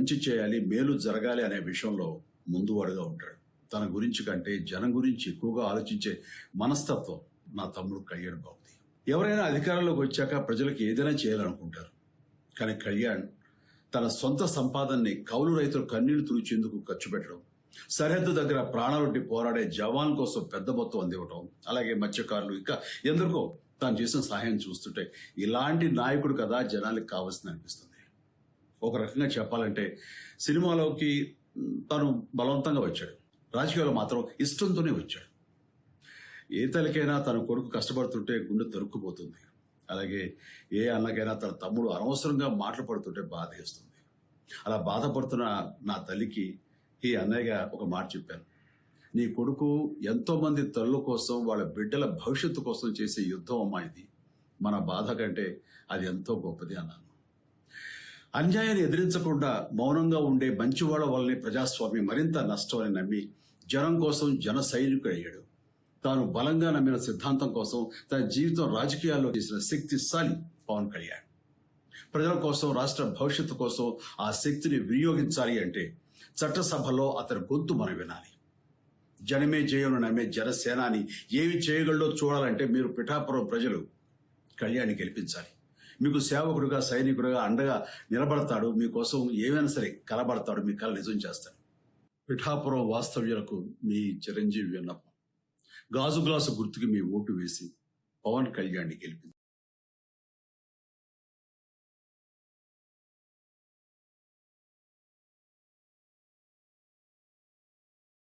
మంచి చేయాలి మేలు జరగాలి అనే విషయంలో ముందువాడుగా ఉంటాడు. తన గురించి కంటే జనం గురించి ఎక్కువగా ఆలోచించే మనస్తత్వం నా తమ్ముడు కళ్యాణ్ బాబుది. ఎవరైనా అధికారంలోకి వచ్చాక ప్రజలకు ఏదైనా చేయాలనుకుంటారు. కానీ కళ్యాణ్ తన సొంత సంపాదనని కౌలు రైతులు కన్నీళ్ళు తుడిచేందుకు ఖర్చు పెట్టడం సరిహద్దు దగ్గర ప్రాణాలొడ్డి పోరాడే జవాన్ కోసం పెద్ద మొత్తం అందివ్వటం అలాగే మత్స్యకారులు ఇంకా ఎందరికో తాను చేసిన సహాయం చూస్తుంటే ఇలాంటి నాయకుడు కదా జనానికి కావాల్సింది అనిపిస్తుంది. ఒక రకంగా చెప్పాలంటే సినిమాలోకి తను బలవంతంగా వచ్చాడు. రాజకీయాల్లో మాత్రం ఇష్టంతోనే వచ్చాడు. ఏ తల్లికైనా తన కొడుకు కష్టపడుతుంటే గుండె తరుక్కుపోతుంది. అలాగే ఏ అన్నకైనా తన తమ్ముడు అనవసరంగా మాటలు పడుతుంటే బాధేస్తుంది. అలా బాధపడుతున్న నా తల్లికి ఈ అన్నయ్యగా ఒక మాట చెప్పాను. నీ కొడుకు ఎంతోమంది తల్లుల కోసం వాళ్ళ బిడ్డల భవిష్యత్తు కోసం చేసే యుద్ధం అమ్మా ఇది. మన బాధ కంటే అది ఎంతో గొప్పది అన్నాను. అన్యాయాన్ని ఎదిరించకుండా మౌనంగా ఉండే మంచివాళ్ళ వల్లనే ప్రజాస్వామ్యం మరింత నష్టమని నమ్మి జనం కోసం జన సైనికుడయ్యాడు. తాను బలంగా నమ్మిన సిద్ధాంతం కోసం తన జీవితం రాజకీయాల్లో చేసిన శక్తిశాలి పవన్ కళ్యాణ్. ప్రజల కోసం రాష్ట్ర భవిష్యత్తు కోసం ఆ శక్తిని వినియోగించాలి అంటే చట్టసభలో అతని గొంతు మనం వినాలి. జనమే జయను నమ్మే జనసేనాని ఏమి చేయగలడో చూడాలంటే మీరు పిఠాపురం ప్రజలు కళ్యాణ్ గెలిపించాలి. మీకు సేవకుడుగా సైనికుడుగా అండగా నిలబడతాడు. మీకోసం ఏమైనా సరే కలబడతాడు. మీ కళ నిజం చేస్తాడు. పిఠాపురం వాస్తవ్యులకు మీ చిరంజీవి విన్నపం. గాజు గ్లాసు గుర్తుకి మీ ఓటు వేసి పవన్ కళ్యాణ్ని గెలిపింది